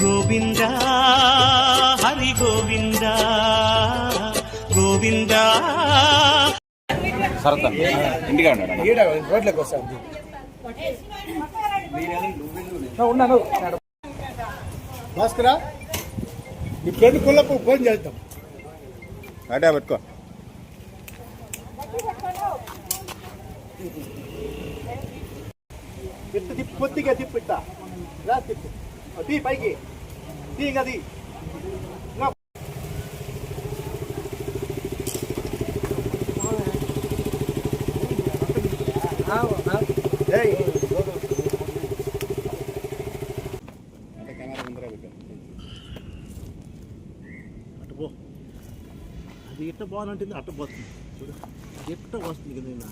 గోవింద హరి గోవింద గోవింద. శరత్ ఇంటిగా రోడ్లకు వస్తాను. ఉన్నాను భాస్కరా నీ ఫ్రెండ్ ఫోన్ చేద్దాం. అటే పెట్టుకో. తిప్పు తిప్పు కొద్దిగా తిప్పు ఇట్ట రా తిప్పు. తీ పైకి తీ ఇంకా తీ ఇంకా. అది ఎట్ట బాగుంటుంది అట్ట పోతుంది. చూడు. ఎట్ట వస్తుంది కదా